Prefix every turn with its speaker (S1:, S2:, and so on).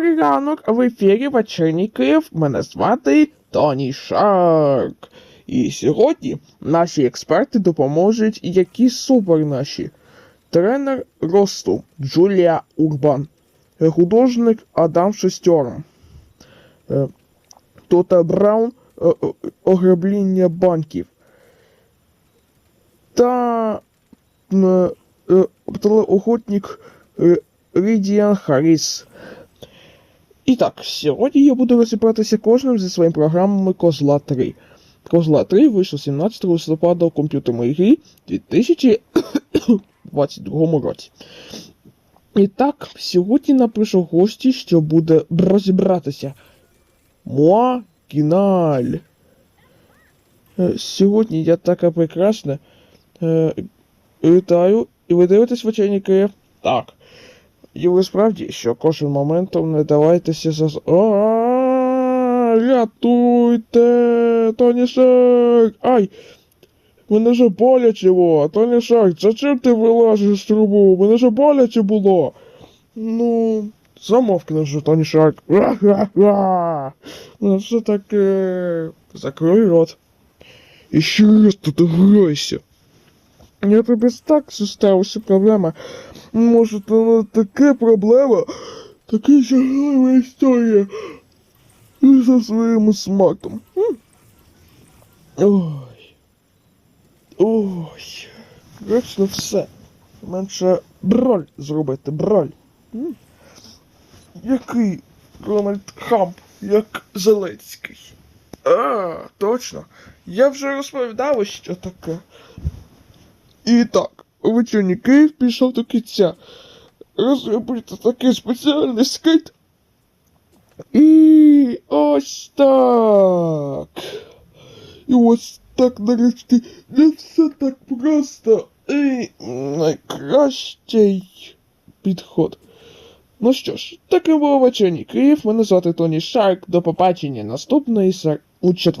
S1: Добрий ранок, в ефірі вечірній Київ. Мене звати Тоні Шарк. І сьогодні наші експерти допоможуть, які супер наші. Тренер росту Джулія Урбан, художник Адам Шестерн, е, Тота Браун е, е, ограбління банків та телеохотник Рідіан Харріс. І так, сьогодні я буду розібратися кожним зі своїми програмами Козла 3. Козла 3 вийшло 17 листопада у комп'ютерній грі 2022 році. І так, сьогодні напишу гості, що буде розібратися. Муа Кіналь. Е, Сьогодні я така прекрасна. Е, Вітаю, і ви дивитесь вечірній Київ? Так. І ви справді, що кожен моментом не давайтеся за. А, Рятуйте! Тоні Шарк! Ай! Мене же боляче було! Тоні Шарк, зачем ти вилазиш з трубу? Мене же боляче було! Ну, замовкни вже, Тоні Шарк. Га-га-га! Ну, все таке. Закрой рот. І ще раз тут грайся. Я тобі так сталася проблема. Може, то не така проблема, така жахлива історія. За своїм смаком. Ой. Ой. Вечно все. Менше броль зробити, броль. Який Рональд Хамп, як Зеленський. А, точно. Я вже розповідав, що таке. І так, вечірній Київ пішов до кінця. Розробити такий спеціальний скейт. І ось так. І ось так нарешті не все так просто. І найкращий підход. Ну що ж, таке було вечірній Київ. Мене звати Тоні Шарк. До побачення наступної сер... у четвер.